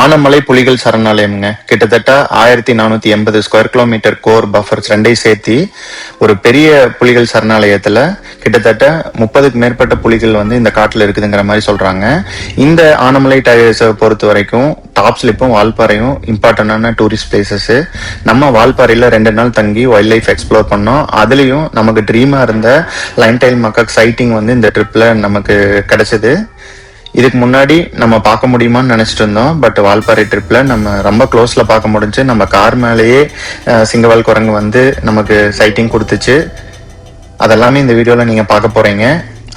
ஆனமலை புலிகள் சரணாலயம்ங்க. கிட்டத்தட்ட ஆயிரத்தி நானூத்தி எண்பது ஸ்கொயர் கிலோமீட்டர் கோர் பஃபர்ஸ் ரெண்டையும் சேர்த்தி ஒரு பெரிய புலிகள் சரணாலயத்துல கிட்டத்தட்ட முப்பதுக்கு மேற்பட்ட புலிகள் வந்து இந்த காட்டுல இருக்குதுங்கிற மாதிரி சொல்றாங்க. இந்த ஆனமலை டைகர் பொறுத்த வரைக்கும் டாப் ஸ்லிப்பும் வால்பாறையும் இம்பார்ட்டன்டான டூரிஸ்ட் பிளேசஸ் நம்ம வால்பாறையில ரெண்டு நாள் தங்கி வைல்ட் லைஃப் எக்ஸ்ப்ளோர் பண்ணோம். அதுலயும் நமக்கு ட்ரீமா இருந்த லைன் டைல் மக்காக் சைட்டிங் வந்து இந்த ட்ரிப்ல நமக்கு கிடைச்சது. இதுக்கு முன்னாடி நம்ம பார்க்க முடியுமான்னு நினைச்சிட்டு இருந்தோம். பட் வால்பாறை ட்ரிப்ல நம்ம ரொம்ப க்ளோஸ்ல பார்க்க முடிஞ்சு நம்ம கார் மேலேயே சிங்கவால் குரங்கு வந்து நமக்கு சைட்டிங் கொடுத்துச்சு. அதெல்லாமே இந்த வீடியோல நீங்க பார்க்க போறீங்க.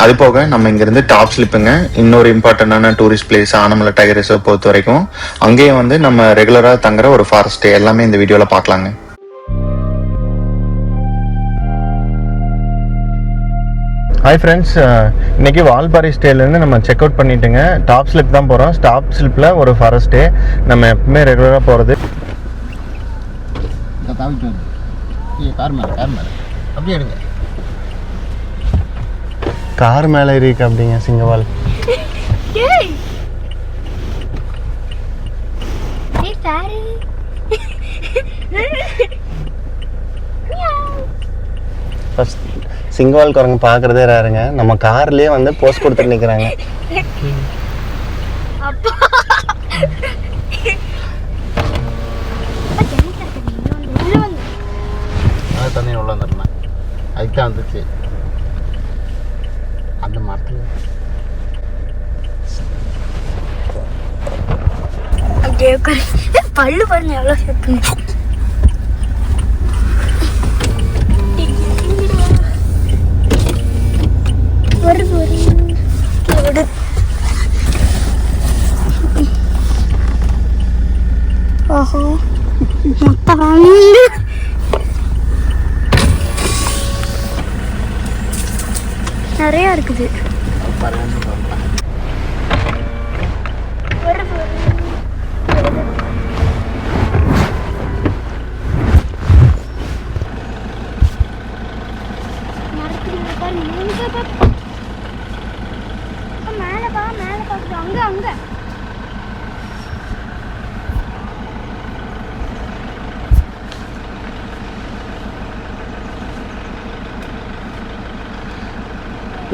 அது போக நம்ம இங்கிருந்து டாப் ஸ்லிப்புங்க இன்னொரு இம்பார்ட்டண்டான tourist place Anamalai tiger reserve பொறுத்த வரைக்கும் அங்கேயும் வந்து நம்ம ரெகுலராக தங்குற ஒரு ஃபாரஸ்ட் எல்லாமே இந்த வீடியோவில் பார்க்கலாங்க. ஹாய் ஃப்ரெண்ட்ஸ் இன்னைக்கு வால்பாறை ஸ்டேலேருந்து நம்ம செக் அவுட் பண்ணிட்டுங்க. டாப் ஸ்லிப் தான் போகிறோம் டாப் ஸ்லிப்பில் ஒரு ஃபாரஸ்ட்டு நம்ம எப்பவுமே ரெகுலராக போகிறது கார் மேலே கார் மேலே. அப்படியே எடுங்க கார் மேலே இருக்கு அப்படிங்க சிங்கவால். ஃபர்ஸ்ட் சிங்கவால் குரங்கு பார்க்குறதே ரேருங்க நம்ம கார்லேயே வந்து போஸ்ட் கொடுத்துட்டு நிற்கிறாங்க அப்பா. உள்ள வந்து அது தண்ணி உள்ள வந்துருந்தேன் அதுக்கு வந்துச்சு. அந்த மரத்தில். பல்லு பாருங்க எவ்வளோ சேர்த்துங்க வருது வருது கீழே விடு ஓஹோ முட்டை வாங்கி நிறைய இருக்குது பறந்து போகலாம் வருது வருது மரத்துக்கு பாரு, இங்க பாரு. அப்பா, மேல பா மேல பாக்குது அங்க அங்க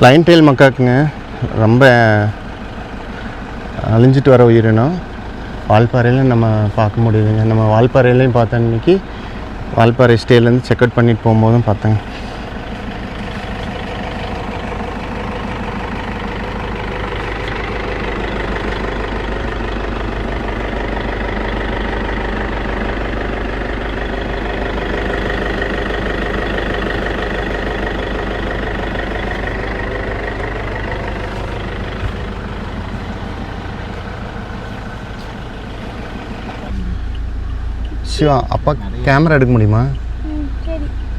லைன் டெயில் மக்காக்குங்க. ரொம்ப அழிஞ்சிட்டு வர உயிரினம் வால்பாறையில் நம்ம பார்க்க முடியுதுங்க. நம்ம வால்பாறையிலையும் பார்த்த அன்னைக்கு வால்பாறை ஸ்டேலேருந்து செக் அவுட் பண்ணிட்டு போகும்போதும் பார்த்தேங்க. சிவா அப்பா கேமரா எடுக்க முடியுமா?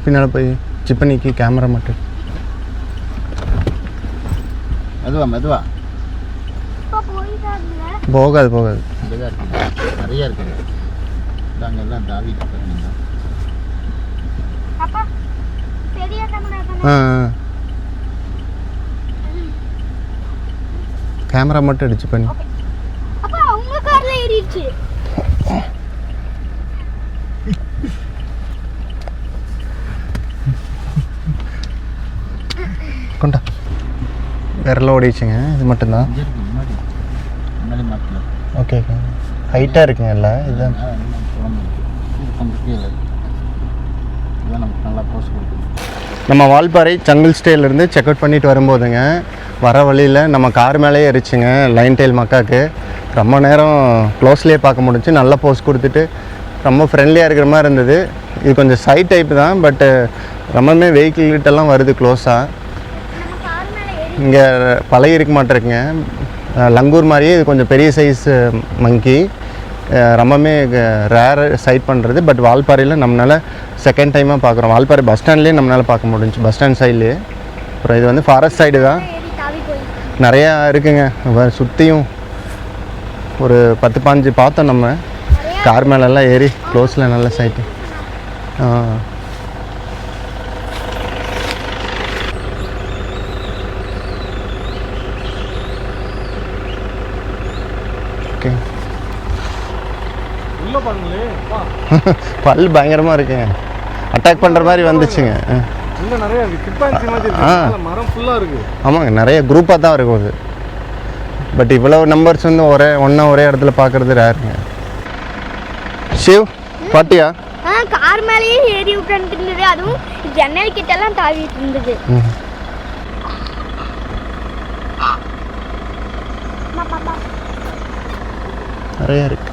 பின்னால் போய் சிப்பனிக்கு கேமரா மட்டும். மெதுவா மெதுவா. போகாது போகாது. நிறைய இருக்குது. கேமரா மட்டும் அடிச்சு பண்ணி அப்பா உங்க கார்ல ஏறிடுச்சு. விரல ஓடிச்சுங்க இது மட்டும்தான். ஓகே ஓகே ஹைட்டாக இருக்குங்க எல்லாம். இதுதான். நம்ம வால்பாறை சங்கிள் ஸ்டேலேருந்து செக் அவுட் பண்ணிட்டு வரும்போதுங்க வர வழியில் நம்ம கார் மேலேயே எரிச்சுங்க லைன் டெயில் மக்காக்கு. ரொம்ப நேரம் க்ளோஸ்லேயே பார்க்க முடிஞ்சு நல்ல போஸ் கொடுத்துட்டு ரொம்ப ஃப்ரெண்ட்லியாக இருக்கிற மாதிரி இருந்தது. இது கொஞ்சம் சைட் டைப் தான் பட்டு ரொம்பவுமே வெஹிக்கிள் கிட்டலாம் வருது க்ளோஸாக நம்ம கார் மேல ஏறி இங்கே பழகி இருக்க மாட்டிருக்குங்க. லங்கூர் மாதிரியே இது கொஞ்சம் பெரிய சைஸ் மங்கி ரொம்பவுமே ரேர் சைட் பண்ணுறது பட் வால்பாறையில் நம்மளால் செகண்ட் டைமாக பார்க்குறோம் வால்பாறை பஸ் ஸ்டாண்ட்லேயே நம்மளால் பார்க்க முடிஞ்சுச்சு பஸ் ஸ்டாண்ட் சைட்லேயே அப்புறம் இது வந்து ஃபாரஸ்ட் சைடு தான். நிறையா இருக்குங்க. சுற்றியும் ஒரு பத்து பாஞ்சு பார்த்தோம் நம்ம. கார் மேலெல்லாம் ஏறி க்ளோஸில் நல்ல சைட்டு ஆ ஓகே உள்ள பாருங்களே வா பல் பயங்கரமாக இருக்குங்க. அட்டாக் பண்ணுற மாதிரி வந்துச்சுங்க. ஆமாங்க நிறைய குரூப்பாக தான் இருக்கும் அது. பட் இவ்வளோ நம்பர்ஸ் வந்து ஒரே ஒன்றா ஒரே இடத்துல பார்க்குறது ரேருங்க ஷிவ் பாட்டியா? ஆ கார் மேலேயே ஏறி விட்டுட்டு இருந்தது அதுவும் ஜன்னல் கிட்ட எல்லாம் தாவிட்டு இருந்தது. நிறைய இருக்கு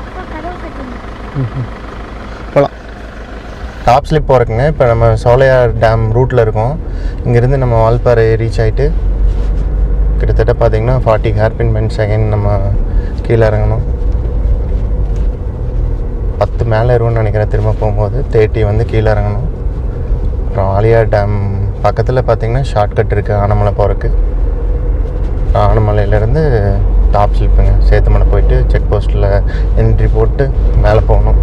அப்பா, கதவு கட்டுங்க. போகலாம் டாப் ஸ்லிப் போகிறக்குங்க இப்போ நம்ம சோலையார் டேம் ரூட்டில் இருக்கோம். இங்கேருந்து நம்ம வால்பாறை ரீச் ஆகிட்டு கிட்டத்தட்ட பார்த்தீங்கன்னா ஃபார்ட்டி ஹேர்பின் பென் செகண்ட் நம்ம கீழே இறங்கணும். பத்து மேலே இருக்கும்னு நினைக்கிறேன் திரும்ப போகும்போது. தேர்ட்டி வந்து கீழே இறங்கணும். அப்புறம் ஆலியார் டேம் பக்கத்தில் பார்த்தீங்கன்னா ஷார்ட்கட் இருக்குது ஆனமலை போகிறக்கு ஆனமலையிலேருந்து டாப் ஸ்லிப்புங்க சேத்துமலை போயிட்டு செக் போஸ்ட்டில் என்ட்ரி போட்டு மேலே போகணும்.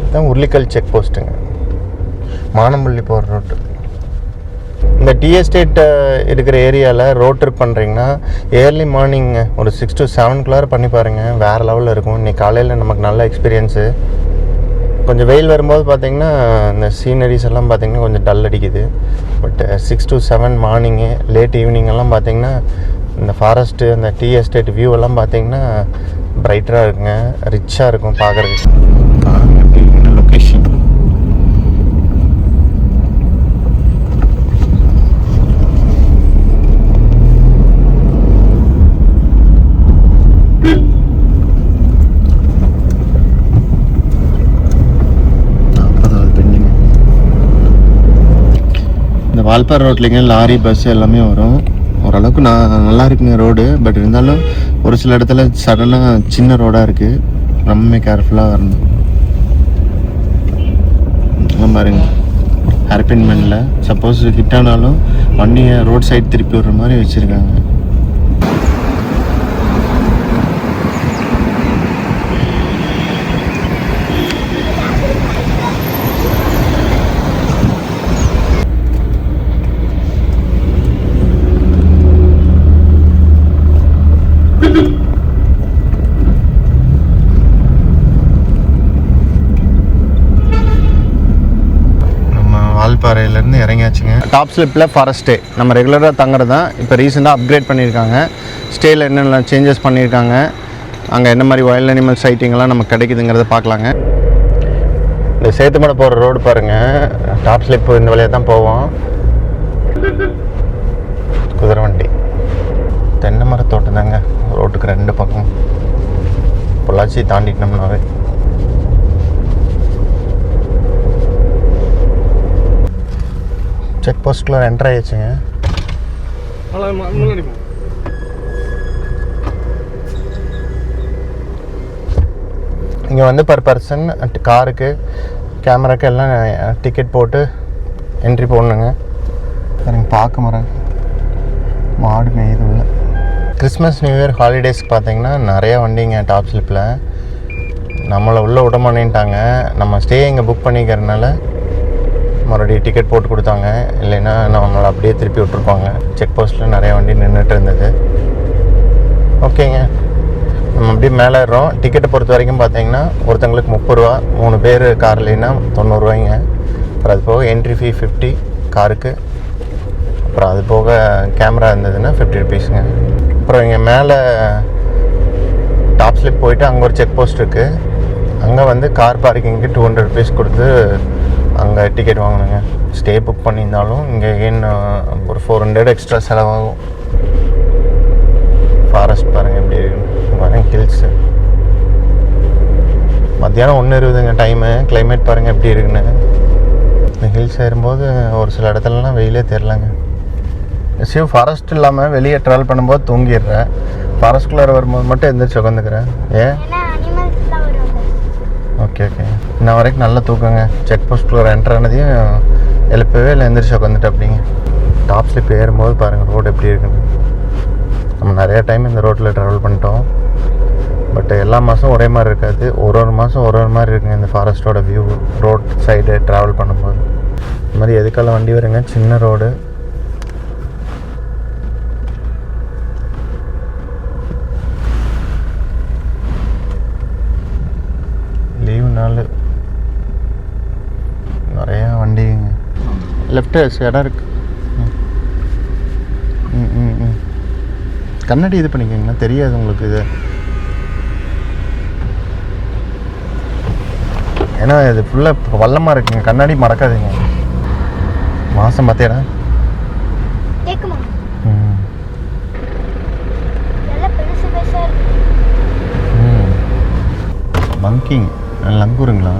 இதுதான் உருளிக்கல் செக் போஸ்ட்டுங்க மானம்பள்ளி போகிற ரோட்டு இந்த டி எஸ்டேட் இருக்கிற ஏரியாவில் ரோட் ட்ரிப் பண்ணுறீங்கன்னா ஏர்லி மார்னிங் ஒரு சிக்ஸ் டு செவனுக்குள்ளார பண்ணி பாருங்கள் வேறு லெவலில் இருக்கும். இன்றைக்கி காலையில் நமக்கு நல்ல எக்ஸ்பீரியன்ஸு கொஞ்சம் வெயில் வரும்போது பார்த்தீங்கன்னா இந்த சீனரிஸ் எல்லாம் பார்த்திங்கன்னா கொஞ்சம் டல் அடிக்குது. But six to seven morning late evening எல்லாம் பார்த்தீங்கன்னா இந்த ஃபாரஸ்ட்டு அந்த டீ எஸ்டேட் வியூ எல்லாம் பார்த்தீங்கன்னா பிரைட்டராக இருக்குங்க. ரிச்சாக இருக்கும் பார்க்குறதுக்கு லொக்கேஷன் இந்த வால்பாறை ரோட்லேங்க லாரி பஸ் எல்லாமே வரும். ஓரளவுக்கு நான் நல்லா இருக்குங்க ரோடு பட் இருந்தாலும் ஒரு சில இடத்துல சடனாக சின்ன ரோடாக இருக்குது ரொம்ப கேர்ஃபுல்லாக வரணும். இங்க பாருங்க. ஹேர்பின் மண்ணில் சப்போஸ் ஹிட் ஆனாலும் வண்டியை ரோட் சைடு திருப்பி விடுற மாதிரி வச்சுருக்காங்க. டாப் ஸ்லிப்பில் ஃபாரஸ்ட் ஸ்டே நம்ம ரெகுலராக தங்குறது தான் இப்போ ரீசெண்டாக அப்கிரேட் பண்ணியிருக்காங்க. ஸ்டேயில் என்னென்ன சேஞ்சஸ் பண்ணியிருக்காங்க? அங்கே என்ன மாதிரி வயல்ட் அனிமல் சைட்டிங்கெல்லாம் நமக்கு கிடைக்குதுங்கிறத பார்க்கலாங்க. இந்த சேத்துமலை போகிற ரோடு பாருங்கள் டாப் ஸ்லிப் இந்த வழியாக தான் போவோம். குதிரை வண்டி. தென்னை மர தோட்டம் தாங்க ரோட்டுக்கு ரெண்டு பக்கம். பொள்ளாச்சி தாண்டிட்டோம்னாவே. செக் போஸ்ட்டில் என்ட்ரு ஆயிடுச்சுங்க. இங்கே வந்து பர் பர்சன் காருக்கு கேமராக்கு எல்லாம் டிக்கெட் போட்டு என்ட்ரி போடணுங்க. பாருங்க பார்க்க மரம் மாடு மேயுது உள்ள கிறிஸ்மஸ் நியூ இயர் ஹாலிடேஸ்க்கு பார்த்தீங்கன்னா நிறைய வண்டிங்க டாப் ஸ்லிப்பில் நம்மளை உள்ளே விட மாட்டேன்ட்டாங்க. நம்ம ஸ்டே இங்கே புக் பண்ணிக்கிறதுனால மறுபடியும் டிக்கெட் போட்டு கொடுத்தாங்க. இல்லைன்னா நம்மளை அப்படியே திருப்பி விட்ருப்பாங்க செக் போஸ்ட்டில் நிறைய வண்டி நின்றுட்டு இருந்தது. ஓகேங்க நம்ம அப்படியே மேலே ஏறுறோம். டிக்கெட்டை பொறுத்த வரைக்கும் பார்த்தீங்கன்னா ஒருத்தங்களுக்கு முப்பது ரூபா மூணு பேர் கார்லேனா தொண்ணூறுரூவாய்ங்க அப்புறம் அது போக என்ட்ரி ஃபீ ஃபிஃப்டி காருக்கு அப்புறம் அது போக கேமரா இருந்ததுன்னா ஃபிஃப்டி ருபீஸுங்க அப்புறம் இங்கே மேலே டாப் ஸ்லிப் போயிட்டு அங்கே ஒரு செக் போஸ்ட் இருக்குது அங்கே வந்து கார் பார்க்கிங்க்கு டூ ஹண்ட்ரட் ருபீஸ் கொடுத்து அங்கே டிக்கெட் வாங்கணுங்க ஸ்டே புக் பண்ணியிருந்தாலும் இங்கே ஏன் ஒரு ஃபோர் ஹண்ட்ரட் எக்ஸ்ட்ரா செலவாகும். ஃபாரஸ்ட் பாருங்கள் எப்படி பாருங்க ஹில்ஸு மத்தியானம் ஒன்று இருபதுங்க டைமு கிளைமேட் பாருங்கள் எப்படி இருக்குன்னு. இந்த ஹில்ஸ் ஏறும்போது ஒரு சில இடத்துலலாம் வெயிலே தெரிலங்க சிவ் ஃபாரஸ்ட் இல்லாமல் வெளியே ட்ராவல் பண்ணும்போது தூங்கிடுறேன். ஃபாரஸ்ட்குள்ளார வரும்போது மட்டும் எந்திரிச்சு உட்காந்துக்கிறேன் ஏன் ஏன்னா அனிமல்ஸ் தான் வருவாங்க ஓகே ஓகே இன்ன வரைக்கும் நல்லா தூக்கங்க. செக் போஸ்ட்டில் என்டர் ஆனதையும் எழுப்பவே இல்லை எந்திரிச்சு உட்காந்துட்டு அப்படிங்க டாப் ஸ்லிப் ஏறும்போது பாருங்கள் ரோடு எப்படி இருக்குன்னு. நம்ம நிறையா டைம் இந்த ரோட்டில் ட்ராவல் பண்ணிட்டோம். பட் எல்லா மாதம் ஒரே மாதிரி இருக்காது. ஒரு ஒரு மாதம் ஒரு ஒரு மாதிரி இருக்குங்க இந்த ஃபாரஸ்ட்டோட வியூ ரோட் சைடு ட்ராவல் பண்ணும்போது. இந்த மாதிரி எதுக்கால வண்டி வருங்க? சின்ன ரோடு லெஃப்ட் இடம் இருக்கு. ம் ம் ம் கண்ணாடி இது பண்ணிக்கிங்கன்னா தெரியாது உங்களுக்கு இது. ஏன்னா இது ஃபுல்லாக வல்லமாக இருக்குங்க கண்ணாடி மறக்காதீங்க. மாதம் பார்த்தேடா மங்கிங் லங்கூருங்களா?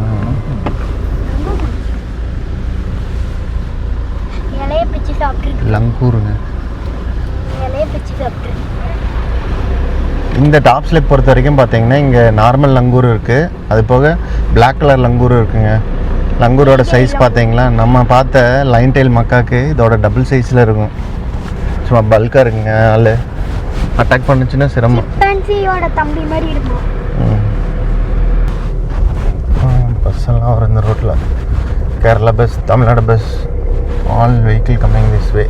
லங்கூருங்க இந்த டாப் ஸ்லிப் பொறுத்த வரைக்கும் பார்த்தீங்கன்னா இங்கே நார்மல் லங்கூர் இருக்குது அது போக Black கலர் லங்கூர் இருக்குங்க. லங்கூரோட சைஸ் பார்த்தீங்களா? நம்ம பார்த்த லைன் டைல் மக்காக்கு இதோட டபுள் சைஸில் இருக்கும். சும்மா பல்காக இருக்குங்க ஆள். அட்டாக் பண்ணுச்சுன்னா சிரமம். தம்பி மாதிரி இருக்கும். பஸ் எல்லாம் வரும் இந்த ரோட்டில் Kerala bus Tamil Nadu bus all vehicle coming this way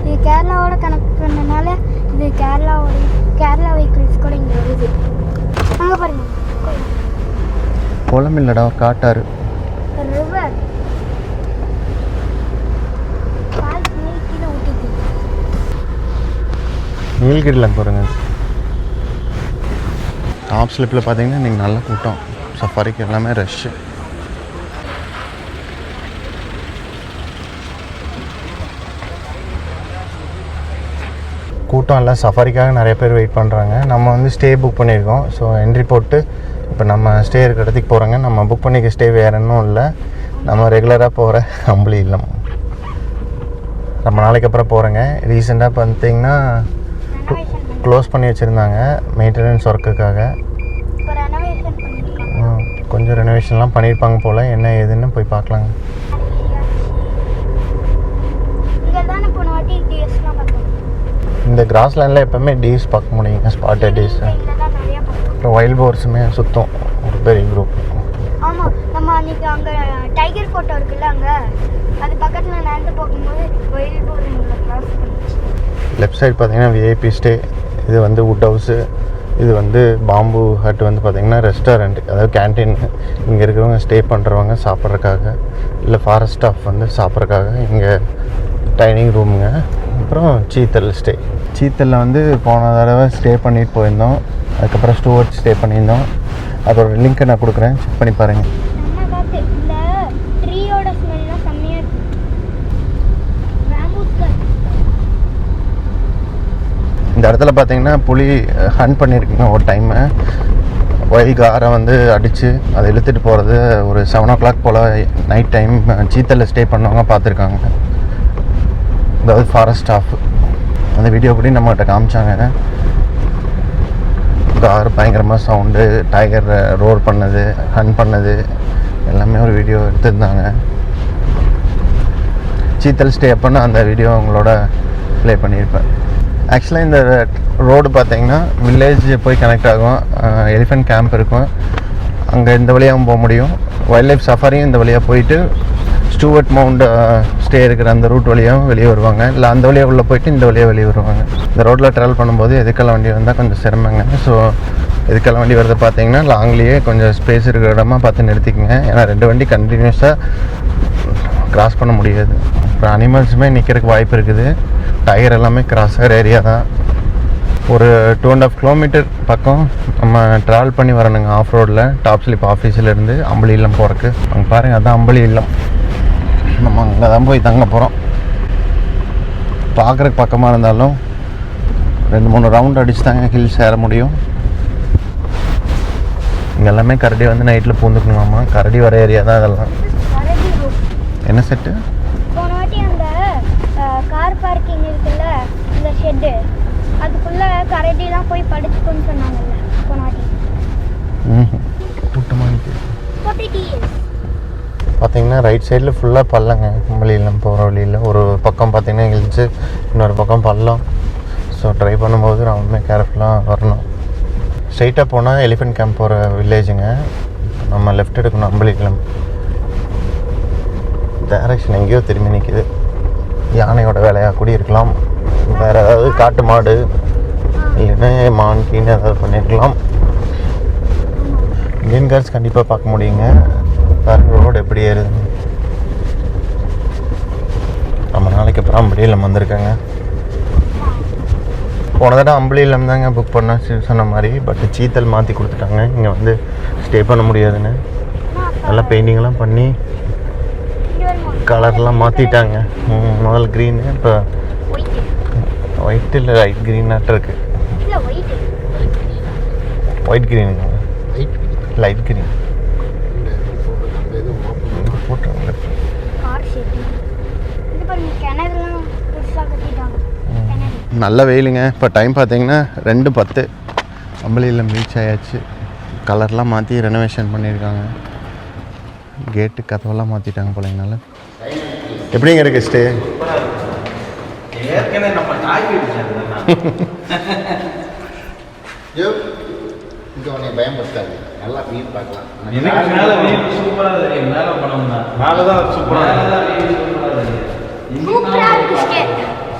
இது கேரளாவோட கனெக்ட் பண்ணனால இது கேரளாவோட கேரளா வெஹிக்கிள்ஸ் கூட இங்கே வருது. அங்கே பாருங்க. குளம் இல்லைடா காட்டாறு. ரிவர் நீலகிரியில் பாருங்க. டாப் ஸ்லிப்பில் பார்த்தீங்கன்னா இன்றைக்கி நல்ல கூட்டம். சஃபாரிக்கு எல்லாமே ரஷ்ஷு கூட்டம் எல்லாம் சஃபாரிக்காக நிறைய பேர் வெயிட் பண்ணுறாங்க நம்ம வந்து ஸ்டே புக் பண்ணியிருக்கோம். ஸோ என்ட்ரி போட்டு இப்போ நம்ம ஸ்டே இருக்க இடத்துக்கு போகிறோங்க நம்ம புக் பண்ணிக்க ஸ்டே வேறு இன்னும் இல்லை. நம்ம ரெகுலராக போகிற அம்பளி இல்லம் ரொம்ப நாளைக்கு அப்புறம் போகிறேங்க ரீசெண்டாக பார்த்தீங்கன்னா க்ளோஸ் பண்ணி வச்சுருந்தாங்க. மெயின்டெனன்ஸ் ஒர்க்குக்காக கொஞ்சம் ரெனோவேஷன்லாம் பண்ணியிருப்பாங்க போல். என்ன ஏதுன்னு போய் பார்க்கலாங்க இங்கே தானே போன வாட்டி டிஎஸ்லாம் பார்த்தோம் இந்த கிராஸ் லேண்டில் எப்போவுமே டீஸ் பார்க்க முடியுங்க ஸ்பாட்டட் டீஸ் அப்புறம் வைல்ட் போர்ஸுமே சுத்தம். ஒரு பெரிய குரூப் ஆமாம் நம்ம அன்னைக்கு அங்கே டைகர் ஃபோட்டோ இருக்குல்ல அங்கே? அது பக்கத்தில் நடந்து போகும்போது போர் கிராஸ் லெஃப்ட் சைடு பார்த்தீங்கன்னா விஐபி ஸ்டே இது வந்து வுட் ஹவுஸு இது வந்து பாம்பு ஹட் வந்து பார்த்தீங்கன்னா ரெஸ்டாரண்ட் அதாவது கேன்டீன் இங்கே இருக்கிறவங்க ஸ்டே பண்ணுறவங்க சாப்பிட்றதுக்காக. இல்லை ஃபாரஸ்ட் ஸ்டாஃப் வந்து சாப்பிட்றதுக்காக இங்கே டைனிங் ரூமுங்க அப்புறம் சீத்தல் ஸ்டே சீத்தலில் வந்து போன தடவை ஸ்டே பண்ணிட்டு போயிருந்தோம். அதுக்கப்புறம் ஸ்டூவர்ட் ஸ்டே பண்ணியிருந்தோம். அதோட லிங்க்கை நான் கொடுக்குறேன். செக் பண்ணி பாருங்கள் இந்த இடத்துல பார்த்தீங்கன்னா புலி ஹண்ட் பண்ணியிருக்குங்க ஒரு டைமு ஒயில் காரை வந்து அடித்து அதை இழுத்துட்டு போகிறது ஒரு செவன் ஓ கிளாக் போல் நைட் டைம் சீத்தலில் ஸ்டே பண்ணவங்க பார்த்துருக்காங்க. அதாவது ஃபாரஸ்ட் ஸ்டாஃப் அந்த வீடியோ கூட நம்மகிட்ட காமிச்சாங்க. கார் பயங்கரமாக சவுண்டு டைகர் ரோல் பண்ணது ஹன் பண்ணது எல்லாமே ஒரு வீடியோ எடுத்திருந்தாங்க. சீத்தல் ஸ்டே அப்போன்னு அந்த வீடியோ அவங்களோட ப்ளே பண்ணியிருப்பேன். ஆக்சுவலாக இந்த ரோடு பார்த்தீங்கன்னா வில்லேஜ் போய் கனெக்ட் ஆகும். எலிஃபென்ட் கேம்ப் இருக்கும். அங்கே இந்த வழியாகவும் போக முடியும். வைல்ட் லைஃப் சஃபாரியும் இந்த வழியாக போயிட்டு ஸ்டூவர்ட் மவுண்ட் ஸ்டே இருக்கிற அந்த ரூட் வழியாகவும் வெளியே வருவாங்க. இல்லை அந்த வழியாக உள்ளே போயிட்டு இந்த வழியாக வெளியே வருவாங்க. இந்த ரோட்டில் ட்ராவல் பண்ணும்போது எதுக்கெல்லாம் வண்டி வந்தால் கொஞ்சம் சிரமங்க. ஸோ எதுக்கெல்லாம் வண்டி வரது பார்த்தீங்கன்னா லாங்லேயே கொஞ்சம் ஸ்பேஸ் இருக்கிற இடமா பார்த்து நிறுத்திக்கங்க. ஏன்னா ரெண்டு வண்டி கண்டினியூஸாக கிராஸ் பண்ண முடியாது. அப்புறம் அனிமல்ஸுமே நிற்கிறதுக்கு வாய்ப்பு இருக்குது. டயர் எல்லாமே கிராஸ் ஆகிற ஏரியா தான். ஒரு டூ அண்ட் ஆஃப் கிலோமீட்டர் பக்கம் நம்ம ட்ராவல் பண்ணி வரணுங்க. ஆஃப் ரோடில் டாப் ஸ்லிப் ஆஃபீஸ்லேருந்து அம்பளி இல்லம் போகிறக்கு அங்கே பாருங்கள் அதான் அம்பளி இல்லம் அங்கே தான் போய் தங்க போகிறோம். பார்க்குறக்கு பக்கமாக இருந்தாலும் ரெண்டு மூணு ரவுண்ட் அடிச்சு தாங்க ஹில்ஸ் ஏற முடியும். இங்கே எல்லாமே கரடி வந்து நைட்டில் பூந்துக்கணுமாமா? கரடி வர ஏரியா தான் ரூட் என்ன செட்டு போன வாட்டி அந்த கார் பார்க்கிங் இருக்குல்ல இந்த ஷெட்டு அதுக்குள்ளே கரடிலாம் போய் படுத்துக்கோன்னு சொன்னாங்கல்ல போன வாட்டி. ம் கூட்டமாக டிஎஸ் பார்த்தீங்கன்னா ரைட் சைடில் ஃபுல்லாக பள்ளங்க. வழியில் போகிற வழியில். ஒரு பக்கம் பார்த்தீங்கன்னா இழுச்சு இன்னொரு பக்கம் பள்ளம். ஸோ ட்ரை பண்ணும்போது ரொம்பவே கேர்ஃபுல்லாக வரணும். ஸ்ட்ரைட்டாக போனால் எலிஃபென்ட் கேம்ப் போகிற வில்லேஜுங்க நம்ம லெஃப்ட் எடுக்கணும் அம்பளிக்குளம் டேரக்ஷன் எங்கேயோ திரும்பி நிற்கிது யானையோட வேலையாக கூடி இருக்கலாம். வேறு ஏதாவது காட்டு மாடு இல்லைன்னா மான் கீன்னு ஏதாவது பண்ணியிருக்கலாம் இந்தியன் கார்ஸ் கண்டிப்பாக பார்க்க முடியுங்க. பாருங்க ரோடு எப்படி ஏறுது ரொம்ப நாளைக்கு அப்புறம் அம்பளியிலம் வந்திருக்காங்க. போன தடவை அம்பளியிலம் தாங்க புக் பண்ண சொன்ன மாதிரி பட் சீத்தல் மாற்றி கொடுத்துட்டாங்க. இங்கே வந்து ஸ்டே பண்ண முடியாதுன்னு. நல்லா பெயிண்டிங்லாம் பண்ணி கலர்லாம் மாற்றிட்டாங்க முதல் க்ரீனு இப்போ ஒயிட் இல்லை லைட் க்ரீனாட்டம் இருக்குது ஒயிட் க்ரீனுங்க லைட் க்ரீன் போட்டுருங்க கார் ஷேப் இது பாருங்க கிணறுலாம் புதுசாக கட்டிட்டாங்க கிணறு நல்ல வெயிலுங்க. இப்போ டைம் பார்த்தீங்கன்னா ரெண்டு பத்து. அம்பளியில் ரீச் ஆயாச்சு. கலர்லாம் மாற்றி ரெனோவேஷன் பண்ணியிருக்காங்க. கேட்டு கதவெல்லாம் மாற்றிட்டாங்க போலங்கனால எப்படிங்க இருக்கு ஸ்டே பயன்படுத்தாது நல்லா மீன் பார்க்கலாம். எனக்கு மேல வீடு சூப்பரா தெரியும் மேல படம் தான். மேலதான் சூப்பரா மேல தான் வீடு சூப்பரா தெரியும்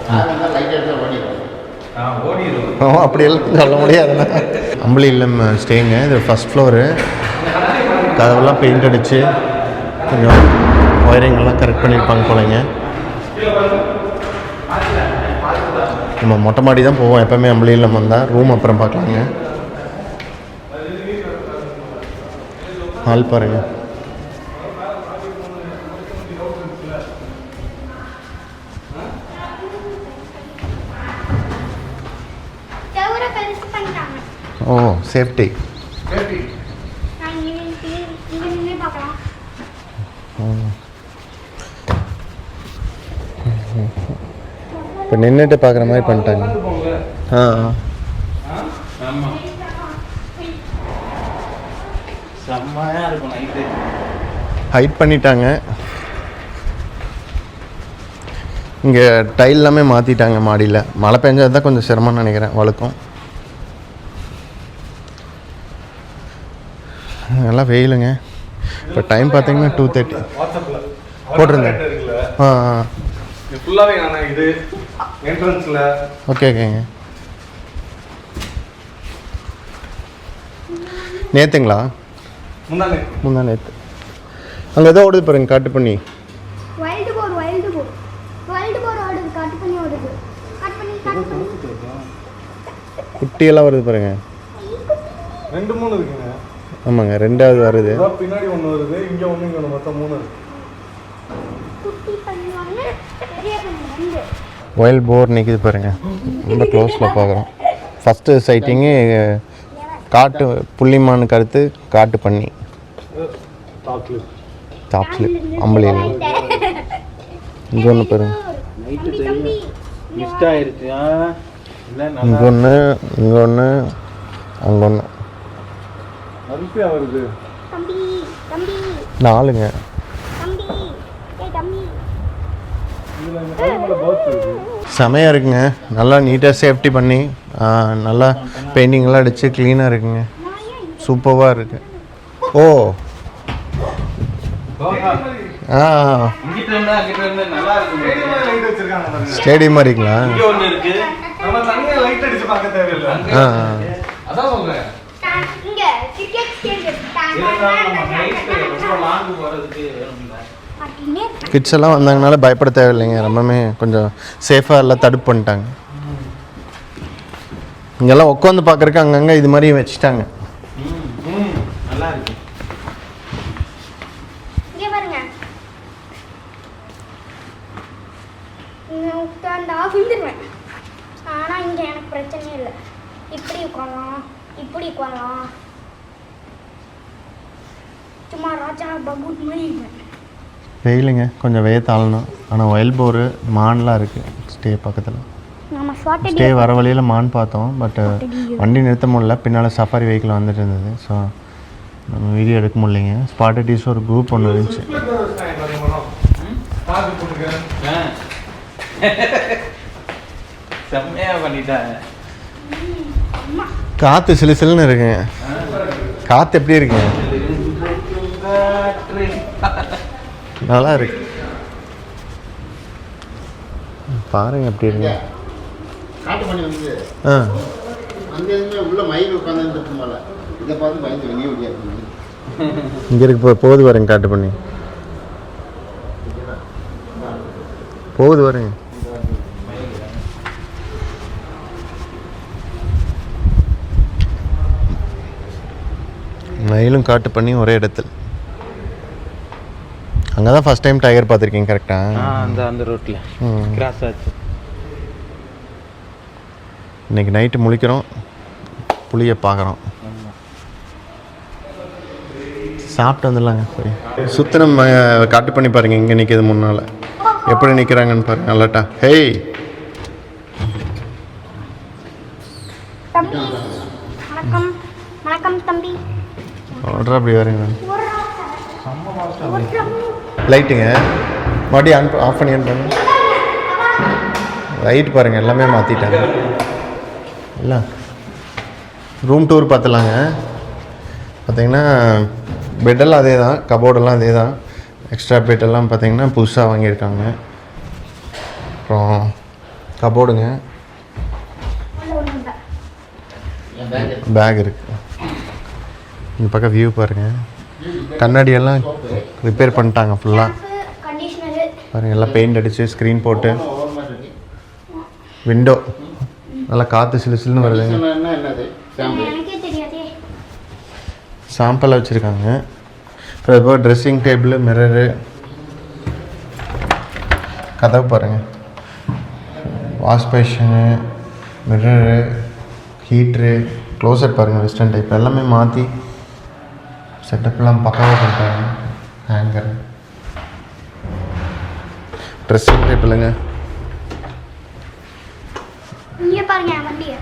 சூப்பராக இருக்கு அப்படியெல்லாம் சொல்ல முடியாதுண்ணா அம்பளி இல்லம் ஸ்டேங்க இது ஃபஸ்ட் ஃப்ளோரு கதவெல்லாம் பெயிண்ட் அடித்து கொஞ்சம் ஒயரிங்கெல்லாம் கரெக்ட் பண்ணியிருப்பாங்க போலங்க. நம்ம மொட்டை மாடி தான் போவோம். எப்போவுமே அம்பளி இல்லம் வந்தால் ரூம் அப்புறம் பார்க்கலாங்க. ஹால் பாருங்க. ஓ சேஃப்டி இப்போ நின்றுட்டு பார்க்குற மாதிரி பண்ணிட்டாங்க. ஆ ஹைட் பண்ணிட்டாங்க. இங்கே டைல் எல்லாமே மாற்றிட்டாங்க மாடியில். மழை பெஞ்சது தான் கொஞ்சம் சிரமம்னு நினைக்கிறேன் வழுக்கும். நல்லா வெயிலுங்க. இப்போ டைம் பார்த்தீங்கன்னா டூ தேர்ட்டி வாட்ஸ்அப்ல போட்டிருந்தேன். ஆ ஆ. இது ஃபுல்லாவே நான் இது என்ட்ரன்ஸ்ல ஓகே ஓகேங்க நேற்றுங்களா முன்னாடி முந்தா நேற்று அங்கே ஏதோ ஓடுது பாருங்க காட்டு பண்ணி. Wild boar wild boar wild boar ஓடுது கட் பண்ணி ஓடுது. கட் பண்ணி கட் பண்ணி. குட்டியெல்லாம் வருது பாருங்க. ரெண்டு மூணு இருக்குங்க. ஆமாங்க ரெண்டாவது வருது. பின்னாடி ஒண்ணு வருது இங்க ஒண்ணு இங்க மொத்தம் மூணு ஒயில் போர் நிற்கிது பாருங்க. ரொம்ப க்ளோஸில் பார்க்குறோம் ஃபஸ்ட்டு சைட்டிங்கு காட்டு புள்ளிமானுக்கு அடுத்து காட்டு பண்ணி. டாப்ஸ்லிப் அம்பளியில். இங்கே ஒன்று பாருங்க. இங்கே ஒன்று இங்கே ஒன்று அங்கே ஒன்று அரிசியா வருது தம்பி தம்பி. நாலுங்க. தம்பி. ஏய் தம்பி. செமையாக இருக்குங்க. நல்லா நீட்டாக சேஃப்டி பண்ணி ஆ, நல்லா பெயிண்டிங்லாம் அடித்து க்ளீனாக இருக்குங்க. சூப்பராக இருக்கு. ஓ. ஆ. ஸ்டேடியம் மாதிரிங்களா? இங்க கிட்ஸ் எல்லாம் வந்தாங்கனால பயப்பட தேவையில்லைங்க. ரொம்பவுமே கொஞ்சம் சேஃபாக எல்லாம் தடுப்பு பண்ணிட்டாங்க. இங்கெல்லாம் உட்காந்து பார்க்குறக்கு அங்கங்கே இது மாதிரி வச்சுட்டாங்க. ம் ம் நல்லா இருக்கு இங்க பாருங்க. இங்க உட்காந்தா விழுந்துருவேன். ஆனா இங்க எனக்கு பிரச்சனையே இல்லை. இப்படி உட்காரலாம் இப்படி உட்காரலாம். சும்மா ராஜா பகூட் மாதிரி வெயிலுங்க கொஞ்சம் வெய தாழணும் ஆனால் ஒயில் போரு மான்லாம் இருக்குது ஸ்டே பக்கத்தில். ஸ்டே வர வழியில் மான் பார்த்தோம். பட் வண்டி நிறுத்த முடியல. பின்னால் சஃபாரி வெஹிக்கிள் வந்துட்டு இருந்தது. ஸோ நம்ம வீடியோ எடுக்க முடியலைங்க. ஸ்பாட்டடிஸ் ஒரு குரூப் ஒன்று இருந்துச்சு. காற்று சிலு சிலுன்னு இருக்குங்க. காற்று எப்படி இருக்குங்க? நல்லா இருக்கு பாருங்க எப்படி இருக்கு காட்டு பண்ணி வந்து ஆ. அங்கே உள்ள மயில் உட்காந்து போல இதை பார்த்து பயந்து வெளியே இருக்கு இங்கே இருக்கு போகுது பாருங்க காட்டு பண்ணி போகுது வருங்க மயிலும் காட்டு பண்ணி ஒரே இடத்தில். அங்கே தான் ஃபஸ்ட் டைம் டைகர் பார்த்துருக்கீங்க கரெக்டாக அந்த அந்த ரோட்டில் கிராஸ் ஆச்சு. இன்னைக்கு நைட்டு முழிக்கிறோம். புளியை பார்க்குறோம். சாப்பிட்டு வந்துடலாங்க போய். சுத்தனம் காட்டு பண்ணி பாருங்க இங்கே நிற்கிது முன்னால். எப்படி நிற்கிறாங்கன்னு பாருங்க நல்லாட்டா ஹேய் தம்பி வணக்கம். வணக்கம் தம்பி. ஆர்டர் அப்படி வரீங்க லைட்டுங்க மறுபடியும் ஆன் ஆஃப் பண்ணி ஆன் பண்ணு லைட் பாருங்கள் எல்லாமே. மாற்றிட்டாங்க இல்லை ரூம் டூர் பார்த்துலாங்க. பார்த்தீங்கன்னா பெட்டெல்லாம் அதே தான் கபோர்டெல்லாம் அதே தான் எக்ஸ்ட்ரா பெட்டெல்லாம் பார்த்தீங்கன்னா புதுசாக வாங்கியிருக்காங்க. அப்புறம் கபோர்டுங்க பேக் இருக்குது இந்த பக்கம் வியூ பாருங்கள் கண்ணாடி எல்லாம் ரிப்பேர் பண்ணிட்டாங்க ஃபுல்லாக பாருங்கள் எல்லாம் பெயிண்ட் அடித்து ஸ்க்ரீன் போட்டு. விண்டோ நல்லா காற்று சிலு சிலுன்னு வருதுங்க சாம்பிளாக வச்சுருக்காங்க. அப்புறம் இப்போ ட்ரெஸ்ஸிங் டேபிள் மிரரு கதவு பாருங்கள் wash basin mirror heater closet பாருங்கள் வெஸ்டர்ன் டைப் எல்லாமே மாற்றி செட்டப்லாம் பக்காவாக பண்ணிட்டாங்க. ஹேங்கர் ட்ரெஸ்ஸிங் டேபிளுங்க இங்கே பாருங்க வண்டியை.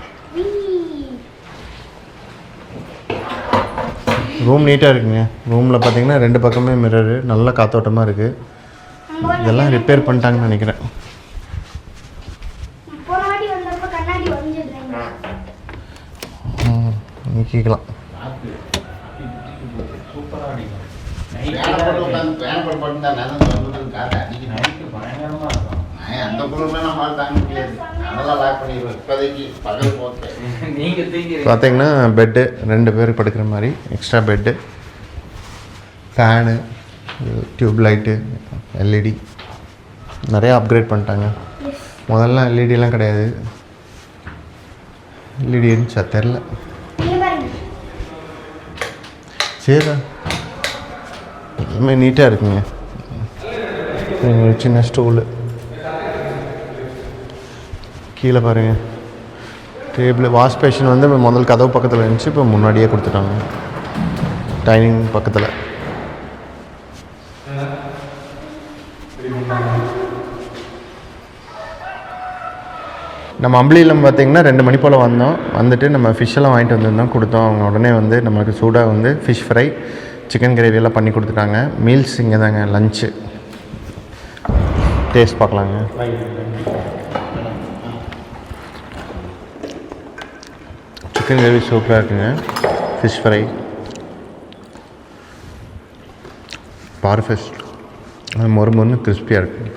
ரூம் நீட்டாக இருக்குங்க. ரூமில் பார்த்தீங்கன்னா ரெண்டு பக்கமே மிரரு நல்ல காத்தோட்டமாக இருக்குது இதெல்லாம் ரிப்பேர் பண்ணிட்டாங்கன்னு நினைக்கிறேன். போன பார்த்தீங்கன்னா பெட்டு ரெண்டு பேர் படுக்கிற மாதிரி extra bed fan tube light LED நிறையா அப்கிரேட் பண்ணிட்டாங்க. முதல்ல எல்இடிலாம் கிடையாது. எல்இடி இருந்துச்சா தெரில சரிடா எல்லாமே நீட்டாக இருக்குங்க. ஒரு சின்ன ஸ்டூலு கீழே பாருங்கள் டேபிள் வாஷ் பேஷன் வந்து இப்ப முதல் கதவு பக்கத்தில் இருந்துச்சு இப்போ முன்னாடியே கொடுத்துட்டாங்க. டைனிங் பக்கத்தில். நம்ம அம்பளியிலம் பார்த்தீங்கன்னா ரெண்டு மணி போல் வந்தோம். வந்துட்டு நம்ம ஃபிஷ்ஷெல்லாம் வாங்கிட்டு வந்திருந்தோம். கொடுத்தோம். அவங்க உடனே வந்து நம்மளுக்கு சூடாக வந்து ஃபிஷ் ஃப்ரை சிக்கன் கிரேவி எல்லாம் பண்ணி கொடுத்துட்டாங்க. மீல்ஸ் இங்கே தாங்க லஞ்சு டேஸ்ட் பார்க்கலாங்க. சிக்கன் கிரேவி சூப்பராக இருக்குங்க. ஃபிஷ் ஃப்ரை பார் ஃபிஷ் மொறு மொறுன்னு கிறிஸ்பியாக இருக்குது